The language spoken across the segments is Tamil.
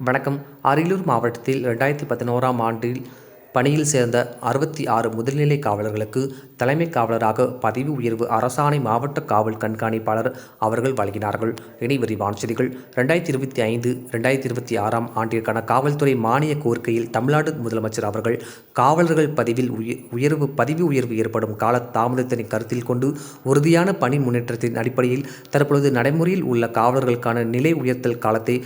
வணக்கம். அரியலூர் மாவட்டத்தில் ரெண்டாயிரத்தி பதினோராம் ஆண்டில் பணியில் சேர்ந்த அறுபத்தி ஆறு முதுநிலை காவலர்களுக்கு தலைமை காவலராக பதவி உயர்வு அரசாணை மாவட்ட காவல் கண்காணிப்பாளர் அவர்கள் வழங்கினார்கள். இனி விரிவான செய்திகள். ரெண்டாயிரத்தி இருபத்தி ஐந்து ரெண்டாயிரத்தி இருபத்தி ஆறாம் ஆண்டிற்கான காவல்துறை மானிய கோரிக்கையில் தமிழ்நாடு முதலமைச்சர் அவர்கள் காவலர்கள் பதிவில் உயர்வு பதவி உயர்வு ஏற்படும் கால தாமதத்தினை கருத்தில் கொண்டு உறுதியான பணி முன்னேற்றத்தின் அடிப்படையில் தற்பொழுது நடைமுறையில் உள்ள காவலர்களுக்கான நிலை உயர்த்தல் காலத்தை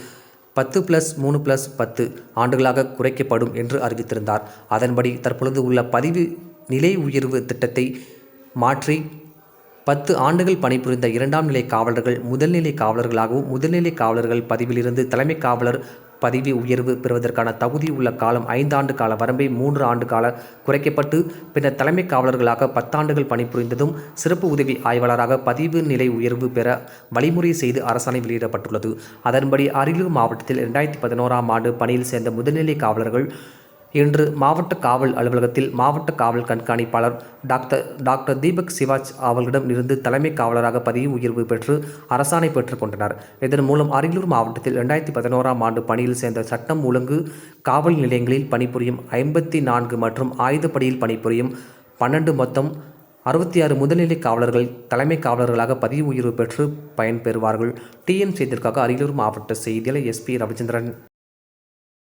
பத்து ப்ளஸ் மூணு ப்ளஸ் பத்து ஆண்டுகளாக குறைக்கப்படும் என்று அறிவித்திருந்தார். அதன்படி தற்பொழுது உள்ள பதிவு நிலை உயர்வு திட்டத்தை மாற்றி பத்து ஆண்டுகள் பணிபுரிந்த இரண்டாம் நிலை காவலர்கள் முதல்நிலை காவலர்களாகவும் முதல்நிலை காவலர்கள் பதிவிலிருந்து தலைமை காவலர் பதவி உயர்வு பெறுவதற்கான தகுதி உள்ள காலம் ஐந்தாண்டு கால வரம்பை மூன்று ஆண்டு கால குறைக்கப்பட்டு பின்னர் தலைமை காவலர்களாக பத்தாண்டுகள் பணிபுரிந்ததும் சிறப்பு உதவி ஆய்வாளராக பதிவு நிலை உயர்வு பெற வழிமுறை செய்து அரசாணை வெளியிடப்பட்டுள்ளது. அதன்படி அரியலூர் மாவட்டத்தில் இரண்டாயிரத்தி பதினோராம் ஆண்டு பணியில் சேர்ந்த முதுநிலை காவலர்கள் இன்று மாவட்ட காவல் அலுவலகத்தில் மாவட்ட காவல் கண்காணிப்பாளர் டாக்டர் டாக்டர் தீபக் சிவாஜ் அவர்களிடம் இருந்து தலைமை காவலராக பதவி உயர்வு பெற்று அரசாணை பெற்றுக் கொண்டனர். இதன் மூலம் அரியலூர் மாவட்டத்தில் இரண்டாயிரத்தி பதினோராம் ஆண்டு பணியில் சேர்ந்த சட்டம் ஒழுங்கு காவல் நிலையங்களில் பணிபுரியும் ஐம்பத்தி நான்கு மற்றும் ஆயுதப்படியில் பணிபுரியும் பன்னெண்டு மொத்தம் அறுபத்தி ஆறு முதல்நிலை காவலர்கள் தலைமை காவலர்களாக பதவி உயர்வு பெற்று பயன்பெறுவார்கள். டிஎன் செய்திற்காக அரியலூர் மாவட்ட செய்தியாளர் எஸ்பி ரவிச்சந்திரன்.